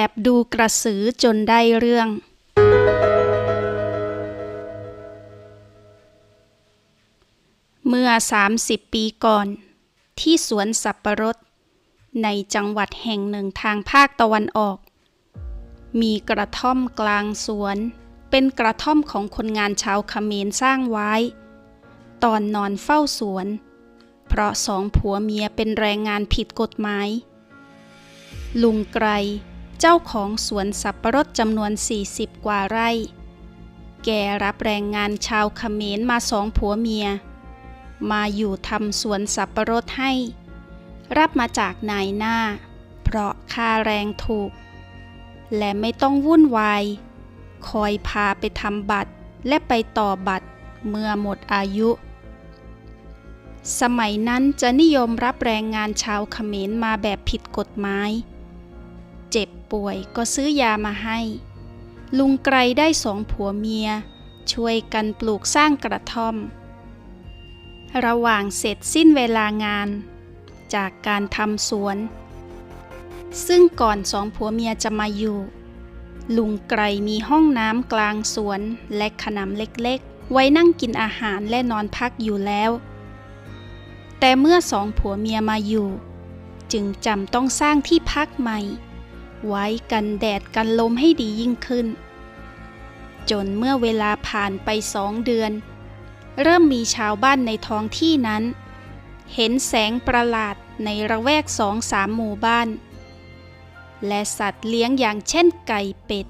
อบดูกระสือจนได้เรื่อง เมื่อ 30 ปีก่อน ที่สวนสับประรด ในจังหวัดแห่งหนึ่งทางภาคตะวันออก มีกระท่อมกลางสวน เป็นกระท่อมของคนงานชาวเขมรสร้างไว้ ตอนนอนเฝ้าสวน เพราะสองผัวเมียเป็นแรงงานผิดกฎหมายลุงไกร เจ้าของสวนสับปะรดจำนวน 40 กว่าไร่ แกรับแรงงานชาวเขมรมาสองผัวเมีย มาอยู่ทำสวนสับปะรดให้ รับมาจากนายหน้า เพราะค่าแรงถูก และไม่ต้องวุ่นวาย คอยพาไปทำบัตรและไปต่อบัตรเมื่อหมดอายุ สมัยนั้นจะนิยมรับแรงงานชาวเขมรมาแบบผิดกฎหมาย ป่วยก็ซื้อยามาให้ ลุงไกรได้สองผัวเมีย ช่วยกันปลูกสร้างกระท่อม ระหว่างเสร็จสิ้นเวลางาน จากการทำสวน ซึ่งก่อนสองผัวเมียจะมาอยู่ ลุงไกรมีห้องน้ำกลางสวนและขนำเล็กๆ ไว้นั่งกินอาหารและนอนพักอยู่แล้ว แต่เมื่อสองผัวเมียมาอยู่จึงจำต้องสร้างที่พักใหม่ ไว้กันแดดกันลมให้ดียิ่งขึ้น จนเมื่อเวลาผ่านไปสองเดือน เริ่มมีชาวบ้านในท้องที่นั้น เห็นแสงประหลาดในระแวกสองสามหมู่บ้าน และสัตว์เลี้ยงอย่างเช่นไก่เป็ด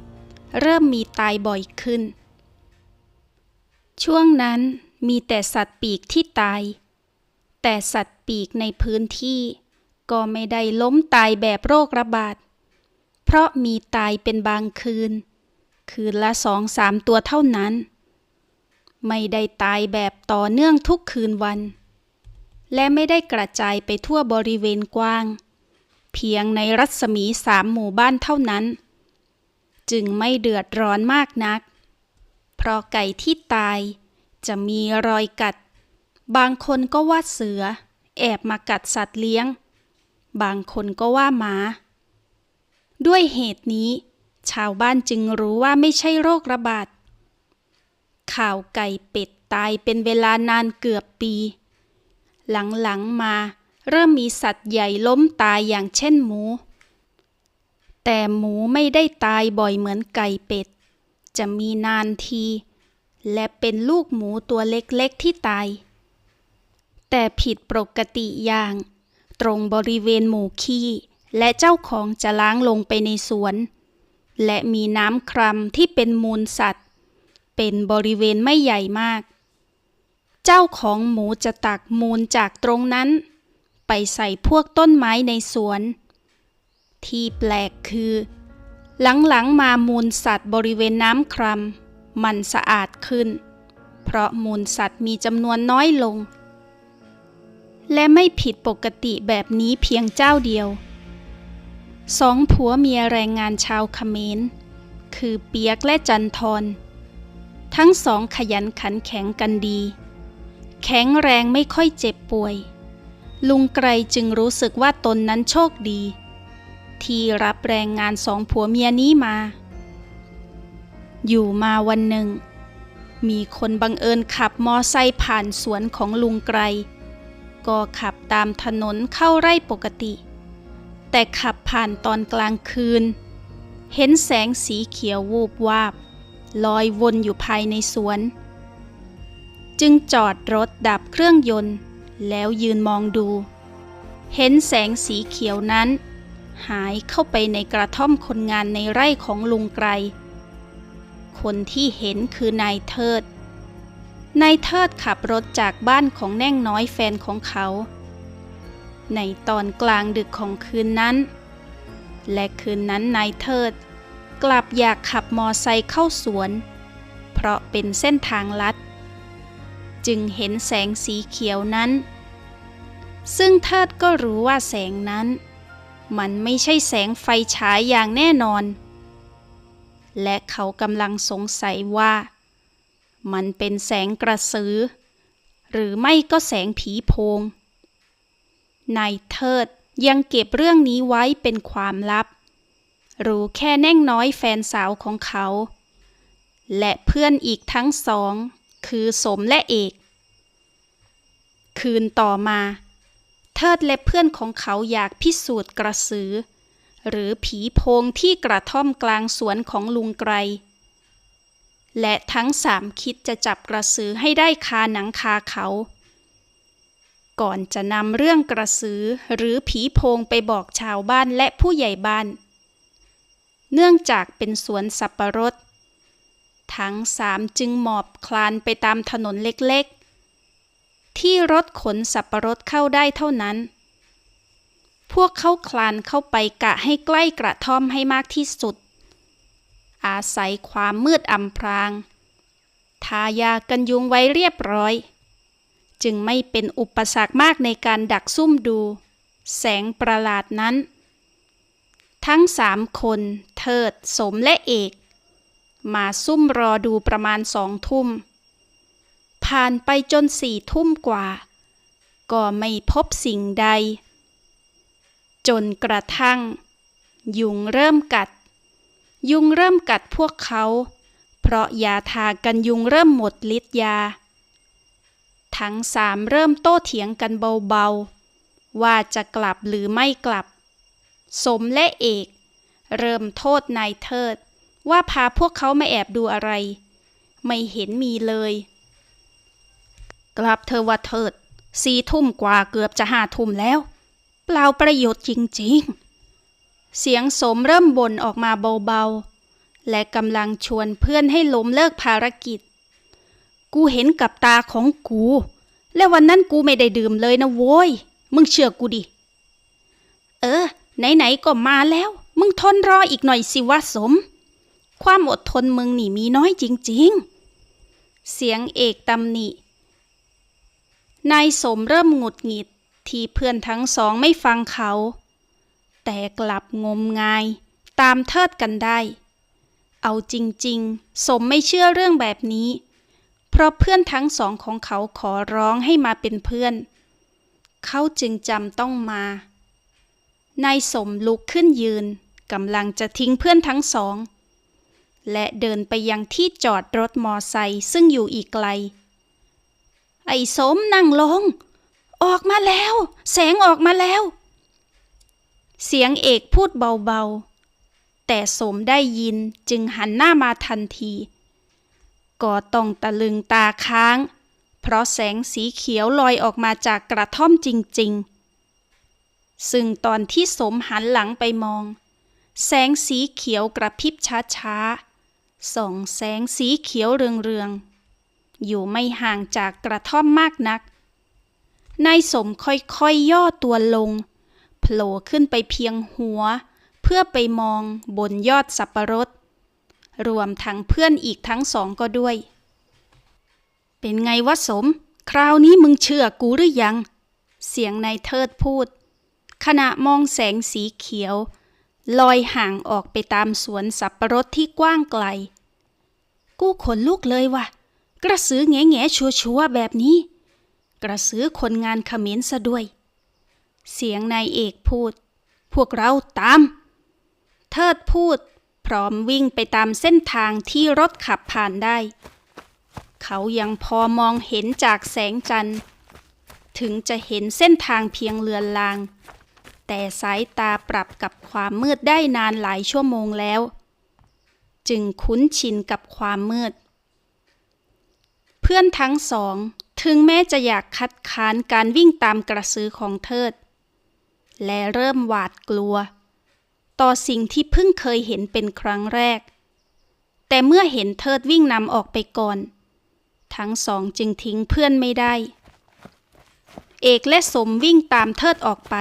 เริ่มมีตายบ่อยขึ้น ช่วงนั้นมีแต่สัตว์ปีกที่ตาย แต่สัตว์ปีกในพื้นที่ก็ไม่ได้ล้มตายแบบโรคระบาด เพราะมีตายเป็นบางคืน คืนละสองสามตัวเท่านั้น ไม่ได้ตายแบบต่อเนื่องทุกคืนวัน และไม่ได้กระจายไปทั่วบริเวณกว้าง เพียงในรัศมีสามหมู่บ้านเท่านั้น จึงไม่เดือดร้อนมากนัก เพราะไก่ที่ตายจะมีรอยกัด บางคนก็ว่าเสือ แอบมากัดสัตว์เลี้ยง บางคนก็ว่าหมา ด้วยเหตุนี้ ชาวบ้านจึงรู้ว่าไม่ใช่โรคระบาด ข่าวไก่เป็ดตายเป็นเวลานานเกือบปี หลังๆมาเริ่มมีสัตว์ใหญ่ล้มตายอย่างเช่นหมู แต่หมูไม่ได้ตายบ่อยเหมือนไก่เป็ด จะมีนานที และเป็นลูกหมูตัวเล็กๆที่ตาย แต่ผิดปกติอย่าง ตรงบริเวณหมูขี้ และเจ้าของจะล้างลงไปในสวน และมีน้ำครัมที่เป็นมูลสัตว์ เป็นบริเวณไม่ใหญ่มาก เจ้าของหมูจะตักมูลจากตรงนั้น ไปใส่พวกต้นไม้ในสวน ที่แปลกคือ หลังๆมามูลสัตว์บริเวณน้ำครัมมันสะอาดขึ้น เพราะมูลสัตว์มีจำนวนน้อยลง และไม่ผิดปกติแบบนี้เพียงเจ้าเดียว สองผัวเมียแรงงานชาวเขมร คือเปียกและจันทร ทั้งสองขยันขันแข็งกันดี แข็งแรงไม่ค่อยเจ็บป่วย ลุงไกรจึงรู้สึกว่าตนนั้นโชคดี ที่รับแรงงานสองผัวเมียนี้มา อยู่มาวันหนึ่ง มีคนบังเอิญขับมอไซค์ผ่านสวนของลุงไกร ก็ขับตามถนนเข้าไร่ปกติ แต่ขับผ่านตอนกลางคืน เห็นแสงสีเขียววูบวาบ ลอยวนอยู่ภายในสวน จึงจอดรถดับเครื่องยนต์ แล้วยืนมองดู เห็นแสงสีเขียวนั้น หายเข้าไปในกระท่อมคนงานในไร่ของลุงไกร คนที่เห็นคือนายเทิด นายเทิดขับรถจากบ้านของแน่งน้อยแฟนของเขา ในตอนกลางดึกของคืนนั้น และคืนนั้นนายเทิด กลับอยากขับมอไซค์เข้าสวน เพราะเป็นเส้นทางลัด จึงเห็นแสงสีเขียวนั้น ซึ่งเทิดก็รู้ว่าแสงนั้น มันไม่ใช่แสงไฟฉายอย่างแน่นอน และเขากำลังสงสัยว่า มันเป็นแสงกระสือ หรือไม่ก็แสงผีโพง นายเทิดยังเก็บเรื่องนี้ไว้เป็นความลับ รู้แค่แน่งน้อยแฟนสาวของเขา และเพื่อนอีกทั้งสอง คือสมและเอก คืนต่อมา เทิดและเพื่อนของเขาอยากพิสูจน์กระสือ หรือผีโพงที่กระท่อมกลางสวนของลุงไกร และทั้งสามคิดจะจับกระสือให้ได้คาหนังคาเขา ก่อนจะนำเรื่องกระสือหรือผีโพงไปบอกชาวบ้านและผู้ใหญ่บ้าน เนื่องจากเป็นสวนสับปะรด ทั้งสามจึงหมอบคลานไปตามถนนเล็กๆ ที่รถขนสับปะรดเข้าได้เท่านั้น พวกเขาคลานเข้าไปกะให้ใกล้กระท่อมให้มากที่สุด อาศัยความมืดอำพราง ทายากันยุงไว้เรียบร้อย จึงไม่เป็นอุปสรรคมากในการดักซุ่มดู แสงประหลาดนั้น ทั้งสามคน เทิด สมและเอก มาซุ่มรอดูประมาณสองทุ่ม ผ่านไปจนสี่ทุ่มกว่า ก็ไม่พบสิ่งใด จนกระทั่ง ยุงเริ่มกัด ยุงเริ่มกัดพวกเขา เพราะยาทากันยุงเริ่มหมดฤทธิ์ยา ทั้งสามเริ่มโต้เถียงกันเบาๆ ว่าจะกลับหรือไม่กลับ สมและเอก เริ่มโทษนายเทิด ว่าพาพวกเขามาแอบดูอะไร ไม่เห็นมีเลย กลับเธอว่าเทิดสี่ทุ่มกว่าเกือบจะห้าทุ่มแล้ว เปล่าประโยชน์จริงๆ เสียงสมเริ่มบ่นออกมาเบาๆ และกำลังชวนเพื่อนให้ล้มเลิกภารกิจ กูเห็นกับตาของกู และวันนั้นกูไม่ได้ดื่มเลยนะโว้ย มึงเชื่อกูดิ เออ ไหนๆก็มาแล้ว มึงทนรออีกหน่อยสิวะสม ความอดทนมึงนี่มีน้อยจริง ๆ เสียงเอกตำหนิ นายสมเริ่มหงุดหงิดที่เพื่อนทั้งสองไม่ฟังเขา แต่กลับงมงาย ตามเทิดกันได้ เอาจริง ๆ สมไม่เชื่อเรื่องแบบนี้ เพราะเพื่อนทั้งสองของเขาขอร้องให้มาเป็นเพื่อน เขาจึงจำต้องมา นายสมลุกขึ้นยืนกำลังจะทิ้งเพื่อนทั้งสอง และเดินไปยังที่จอดรถมอไซค์ซึ่งอยู่อีกไกล ไอ้สมนั่งลง ออกมาแล้ว แสงออกมาแล้ว เสียงเอกพูดเบาๆ แต่สมได้ยินจึงหันหน้ามาทันที ก็ต้องตะลึงตาค้าง เพราะแสงสีเขียวลอยออกมาจากกระท่อมจริง ๆ ซึ่งตอนที่สมหันหลังไปมอง แสงสีเขียวกระพริบช้าๆ ส่องแสงสีเขียวเรืองๆ อยู่ไม่ห่างจากกระท่อมมากนัก นายสมค่อยๆยย่อตัวลง โผล่ขึ้นไปเพียงหัว เพื่อไปมองบนยอดสับปะรด รวมทั้งเพื่อนอีกทั้งสองก็ด้วย เป็นไงวะสม คราวนี้มึงเชื่อกูหรือยัง เสียงนายเทิดพูด ขณะมองแสงสีเขียว ลอยห่างออกไปตามสวนสับปะรดที่กว้างไกล กูขนลุกเลยว่ะ กระสือแง่แง่ชัวชัวแบบนี้ กระสือคนงานเขมรซะด้วย เสียงนายเอกพูด พวกเราตาม เทิดพูด พร้อมวิ่งไปตามเส้นทางที่รถขับผ่านได้ เขายังพอมองเห็นจากแสงจันทร์ ถึงจะเห็นเส้นทางเพียงเลือนลาง แต่สายตาปรับกับความมืดได้นานหลายชั่วโมงแล้ว จึงคุ้นชินกับความมืด เพื่อนทั้งสองถึงแม้จะอยากคัดค้านการวิ่งตามกระสือของเทิด และเริ่มหวาดกลัว ต่อสิ่งที่เพิ่งเคยเห็นเป็นครั้งแรก แต่เมื่อเห็นเทิดวิ่งนำออกไปก่อน ทั้งสองจึงทิ้งเพื่อนไม่ได้ เอกและสมวิ่งตามเทิดออกไป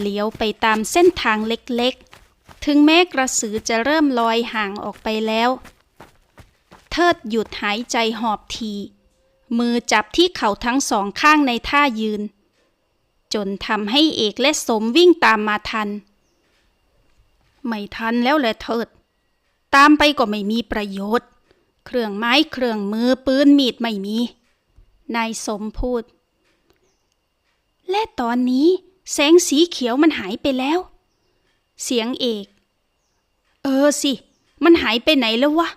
เลี้ยวไปตามเส้นทางเล็กๆ ถึงแม้กระสือจะเริ่มลอยห่างออกไปแล้ว เทิดหยุดหายใจหอบที มือจับที่เข่าทั้งสองข้างในท่ายืนจนทำให้เอกและสมวิ่งตามมาทัน ไม่ทันแล้วแหละเทิด ตามไปก็ไม่มีประโยชน์ เครื่องไม้เครื่องมือปืนมีดไม่มี นายสมพูด และตอนนี้แสงสีเขียวมันหายไปแล้ว เสียงเอก เออสิ มันหายไปไหนแล้ววะ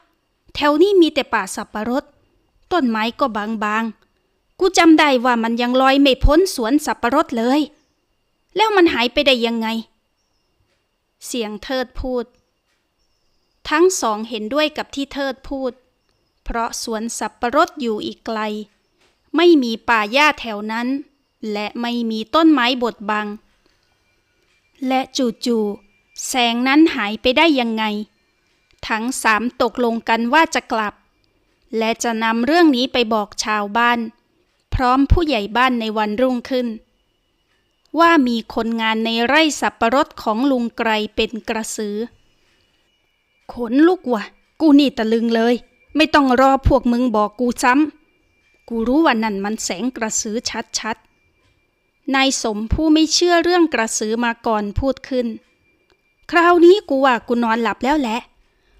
แถวนี้มีแต่ป่าสับปะรด ต้นไม้ก็บางๆ กูจำได้ว่ามันยังลอยไม่พ้นสวนสับปะรดเลย แล้วมันหายไปได้ยังไง เสียงเทิดพูด ทั้งสองเห็นด้วยกับที่เทิดพูด เพราะสวนสับปะรดอยู่อีกไกล ไม่มีป่าหญ้าแถวนั้น และไม่มีต้นไม้บดบัง และจู่ๆแสงนั้นหายไปได้ยังไง ทั้งสามตกลงกันว่าจะกลับ และจะนำเรื่องนี้ไปบอกชาวบ้าน พร้อมผู้ใหญ่บ้านในวันรุ่งขึ้น ว่ามีคนงานในไร่สับปะรดของลุงไกรเป็นกระสือ ขนลุกว่ะ กูนี่ตะลึงเลย ไม่ต้องรอพวกมึงบอกกูซ้ำ กูรู้ว่านั่นมันแสงกระสือชัดๆ นายสมผู้ไม่เชื่อเรื่องกระสือมาก่อนพูดขึ้น คราวนี้กูว่ากูนอนหลับแล้วแหละ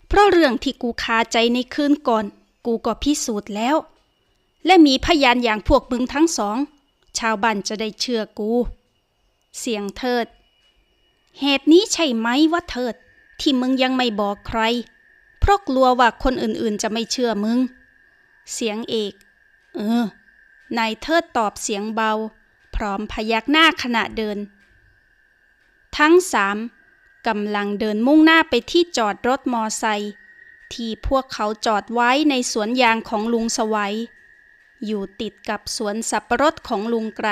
เพราะเรื่องที่กูคาใจในคืนก่อน กูก็พิสูจน์แล้ว และมีพยานอย่างพวกมึงทั้งสอง ชาวบ้านจะได้เชื่อกู เสียงเทิด เหตุนี้ใช่ไหมวะเทิด ที่มึงยังไม่บอกใคร เพราะกลัวว่าคนอื่นๆจะไม่เชื่อมึง เสียงเอก เออ นายเทิดตอบเสียงเบา พร้อมพยักหน้าขณะเดิน ทั้งสามกำลังเดินมุ่งหน้าไปที่จอดรถมอไซค์ที่พวกเขาจอดไว้ในสวนยางของลุงสวัย อยู่ติดกับสวนสับปะรดของลุงไกร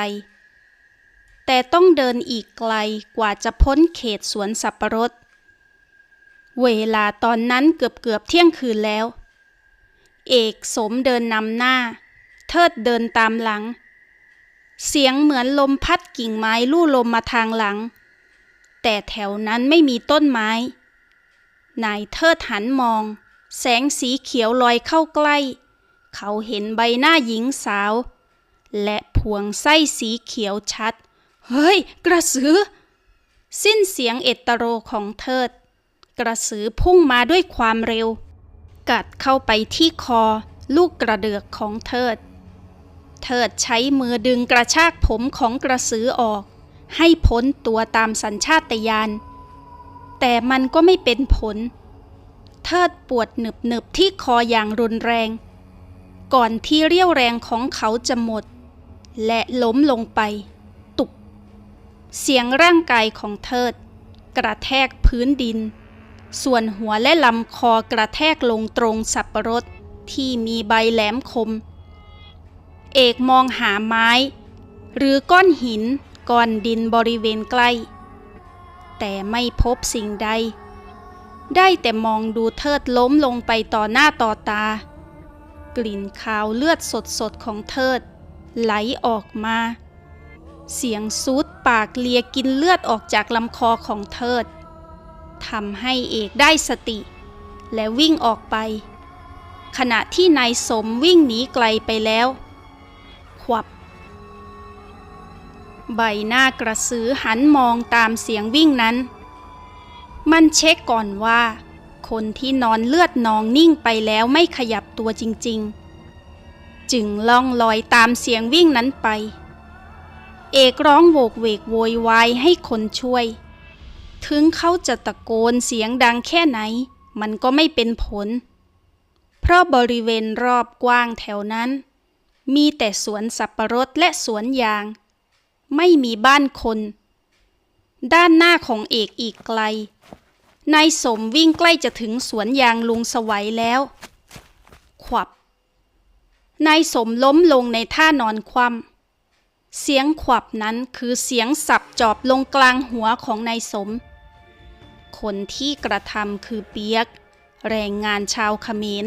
แต่ต้องเดินอีกไกลกว่าจะพ้นเขตสวนสับปะรด เวลาตอนนั้นเกือบเกือบเที่ยงคืนแล้ว เอกสมเดินนำหน้า เทิดเดินตามหลัง เสียงเหมือนลมพัดกิ่งไม้ลู่ลมมาทางหลัง แต่แถวนั้นไม่มีต้นไม้ นายเทิดหันมอง แสงสีเขียวลอยเข้าใกล้ เขาเห็นใบหน้าหญิงสาว และพวงไส้สีเขียวชัด เฮ้ย กระสือ สิ้นเสียงเอตโรของเทิด กระสือพุ่งมาด้วยความเร็ว กัดเข้าไปที่คอลูกกระเดือกของเทิด เทิดใช้มือดึงกระชากผมของกระสือออก ให้พ้นตัวตามสัญชาตญาณ แต่มันก็ไม่เป็นผล เทิดปวดหนึบหนึบที่คออย่างรุนแรง ก่อนที่เรี่ยวแรงของเขาจะหมด และล้มลงไป เสียงร่างกายของเทิด กระแทกพื้นดิน ส่วนหัวและลำคอกระแทกลงตรงสับปะรดที่มีใบแหลมคม เอกมองหาไม้ หรือก้อนหินก้อนดินบริเวณใกล้ แต่ไม่พบสิ่งใด ได้แต่มองดูเทิดล้มลงไปต่อหน้าต่อตา กลิ่นคาวเลือดสดๆของเทิด ไหลออกมา เสียงซูดปากเลียกินเลือดออกจากลำคอของเทิดทำให้เอกได้สติ และวิ่งออกไป ขณะที่นายสมวิ่งหนีไกลไปแล้ว ขวับ ใบหน้ากระสือหันมองตามเสียงวิ่งนั้น มันเช็คก่อนว่า คนที่นอนเลือดนองนิ่งไปแล้วไม่ขยับตัวจริง ๆ จึงล่องลอยตามเสียงวิ่งนั้นไป เอกร้องโวกเวกโวยวายให้คนช่วย ถึงเขาจะตะโกนเสียงดังแค่ไหน มันก็ไม่เป็นผล เพราะบริเวณรอบกว้างแถวนั้น มีแต่สวนสับปะรดและสวนยาง ไม่มีบ้านคน ด้านหน้าของเอกอีกไกล นายสมวิ่งใกล้จะถึงสวนยางลุงสวัยแล้ว ขวับนายสมล้มลงในท่านอนคว่ำ เสียงขวับนั้นคือเสียงสับจอบลงกลางหัวของนายสม คนที่กระทำคือเปียก แรงงานชาวเขมร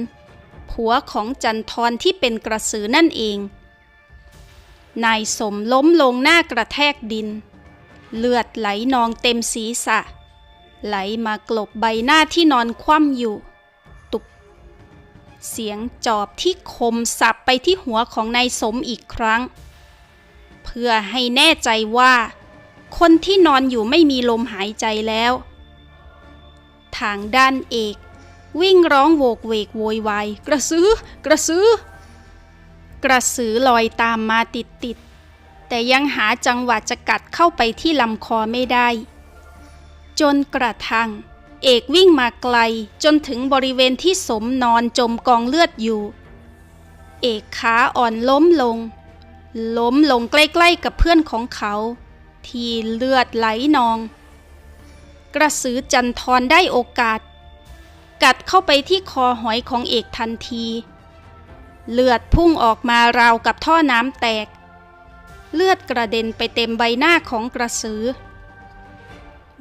ผัวของจันทรที่เป็นกระสือนั่นเอง นายสมล้มลงหน้ากระแทกดิน เลือดไหลนองเต็มศีรษะ ไหลมากลบใบหน้าที่นอนคว่ำอยู่ ตุบเสียงจอบที่คมสับไปที่หัวของนายสมอีกครั้ง เพื่อให้แน่ใจว่า คนที่นอนอยู่ไม่มีลมหายใจแล้ว ทางด้านเอก วิ่งร้องโวกเวกโวยวายกระสือกระสือกระสือลอยตามมาติดติดแต่ยังหาจังหวะจะกัดเข้าไปที่ลำคอไม่ได้ จนกระทั่งเอกวิ่งมาไกลจนถึงบริเวณที่สมนอนจมกองเลือดอยู่ เอกขาอ่อนล้มลง ล้มลงใกล้ๆกับเพื่อนของเขา ที่เลือดไหลนอง กระสือจันทรได้โอกาส กัดเข้าไปที่คอหอยของเอกทันที เลือดพุ่งออกมาราวกับท่อน้ำแตก เลือดกระเด็นไปเต็มใบหน้าของกระสือ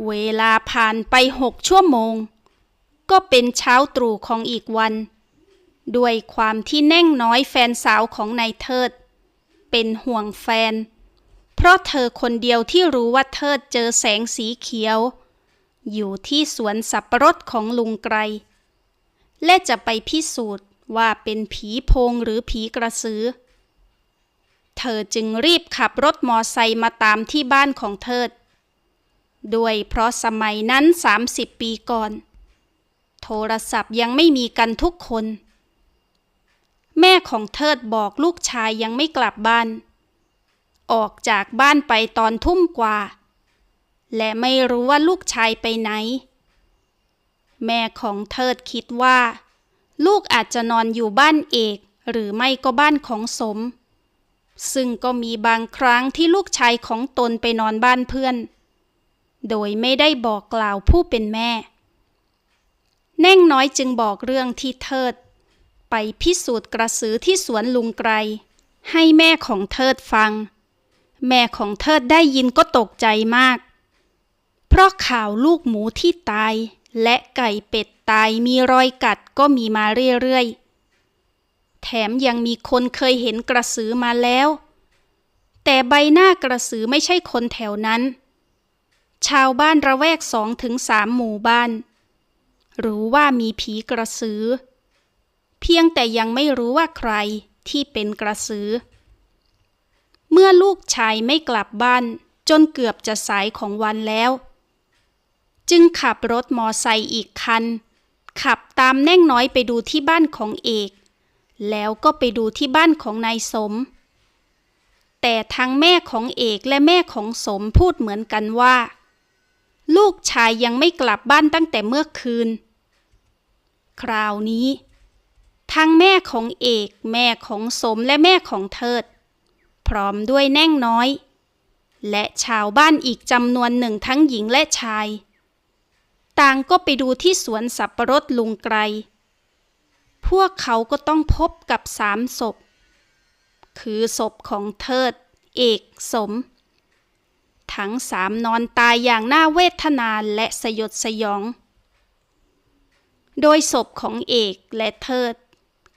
เวลาผ่านไปหกชั่วโมง ก็เป็นเช้าตรู่ของอีกวัน ด้วยความที่แน่งน้อยแฟนสาวของนายเทิด เป็นห่วงแฟน เพราะเธอคนเดียวที่รู้ว่าเทิดเจอแสงสีเขียว อยู่ที่สวนสับปะรดของลุงไกร และจะไปพิสูจน์ว่าเป็นผีโพงหรือผีกระสือ เธอจึงรีบขับรถมอไซค์มาตามที่บ้านของเทิดด้วยเพราะสมัยนั้น 30 ปีก่อน โทรศัพท์ยังไม่มีกันทุกคน แม่ของเทิดบอกลูกชายยังไม่กลับบ้าน ออกจากบ้านไปตอนทุ่มกว่า และไม่รู้ว่าลูกชายไปไหน แม่ของเทิดคิดว่า ลูกอาจจะนอนอยู่บ้านเอกหรือไม่ก็บ้านของสม ซึ่งก็มีบางครั้งที่ลูกชายของตนไปนอนบ้านเพื่อน โดยไม่ได้บอกกล่าวผู้เป็นแม่ แน่งน้อยจึงบอกเรื่องที่เทิด ไปพิสูจน์กระสือที่สวนลุงไกร ให้แม่ของเทิดฟัง แม่ของเทิดได้ยินก็ตกใจมาก เพราะข่าวลูกหมูที่ตาย และไก่เป็ดตายมีรอยกัดก็มีมาเรื่อยๆ แถมยังมีคนเคยเห็นกระสือมาแล้ว แต่ใบหน้ากระสือไม่ใช่คนแถวนั้น ชาวบ้านระแวกสองถึงสามหมู่บ้าน รู้ว่ามีผีกระสือ เพียงแต่ยังไม่รู้ว่าใครที่เป็นกระสือ เมื่อลูกชายไม่กลับบ้าน จนเกือบจะสายของวันแล้ว จึงขับรถมอไซค์อีกคัน ขับตามแน่งน้อยไปดูที่บ้านของเอก แล้วก็ไปดูที่บ้านของนายสม แต่ทั้งแม่ของเอกและแม่ของสมพูดเหมือนกันว่า ลูกชายยังไม่กลับบ้านตั้งแต่เมื่อคืน คราวนี้ ทั้งแม่ของเอก แม่ของสมและแม่ของเทิด พร้อมด้วยแน่งน้อย และชาวบ้านอีกจำนวนหนึ่งทั้งหญิงและชาย ต่างก็ไปดูที่สวนสับปะรดลุงไกร พวกเขาก็ต้องพบกับสามศพ คือศพของเทิด เอกสม ทั้งสามนอนตายอย่างน่าเวทนาและสยดสยองโดยศพของเอกและเทิด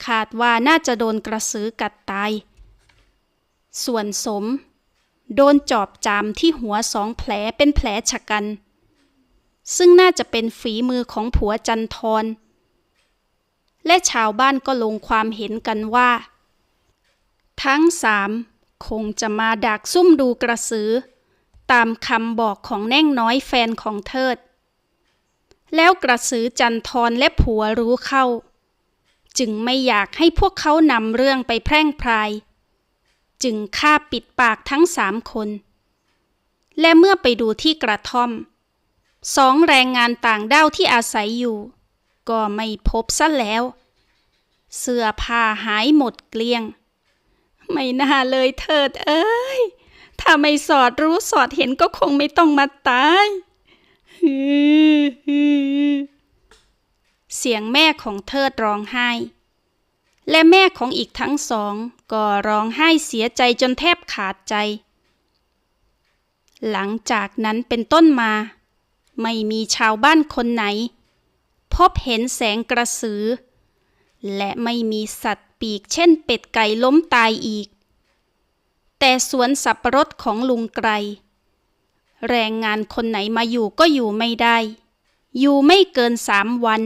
คาดว่าน่าจะโดนกระสือกัดตาย ส่วนสม โดนจอบจามที่หัวสองแผลเป็นแผลชะกัน ซึ่งน่าจะเป็นฝีมือของผัวจันทรและชาวบ้านก็ลงความเห็นกันว่า ทั้งสามคงจะมาดักซุ่มดูกระสือ ตามคำบอกของแน่งน้อยแฟนของเทิด แล้วกระสือจันทรและผัวรู้เข้า จึงไม่อยากให้พวกเขานำเรื่องไปแพร่งพราย จึงฆ่าปิดปากทั้งสามคน และเมื่อไปดูที่กระท่อม สองแรงงานต่างด้าวที่อาศัยอยู่ ก็ไม่พบซะแล้ว เสื้อผ้าหายหมดเกลี้ยง ไม่น่าเลยเถิดเอ้ย ถ้าไม่สอดรู้สอดเห็นก็คงไม่ต้องมาตายฮือ เสียงแม่ของเทิดร้องไห้ และแม่ของอีกทั้งสอง ก็ร้องไห้เสียใจจนแทบขาดใจ หลังจากนั้นเป็นต้นมา ไม่มีชาวบ้านคนไหน พบเห็นแสงกระสือ และไม่มีสัตว์ปีกเช่นเป็ดไก่ล้มตายอีก แต่สวนสับปะรดของลุงไกรแรงงานคนไหนมาอยู่ก็อยู่ไม่ได้ อยู่ไม่เกินสามวัน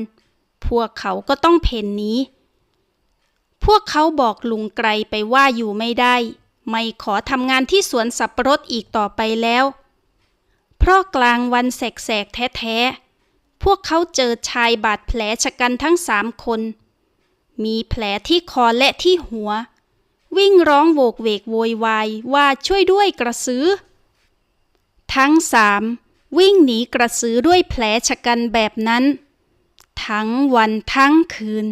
พวกเขาก็ต้องเพนนี้ พวกเขาบอกลุงไกรไปว่าอยู่ไม่ได้ ไม่ขอทำงานที่สวนสับปะรดอีกต่อไปแล้ว เพราะกลางวันแสกๆแท้ๆ พวกเขาเจอชายบาดแผลชะกันทั้งสามคน มีแผลที่คอและที่หัว วิ่งร้องโวกเวกโวยวายว่าช่วยด้วยกระสือ ทั้งสามวิ่งหนีกระสือด้วยแผลชะกันแบบนั้น ทั้งวันทั้งคืน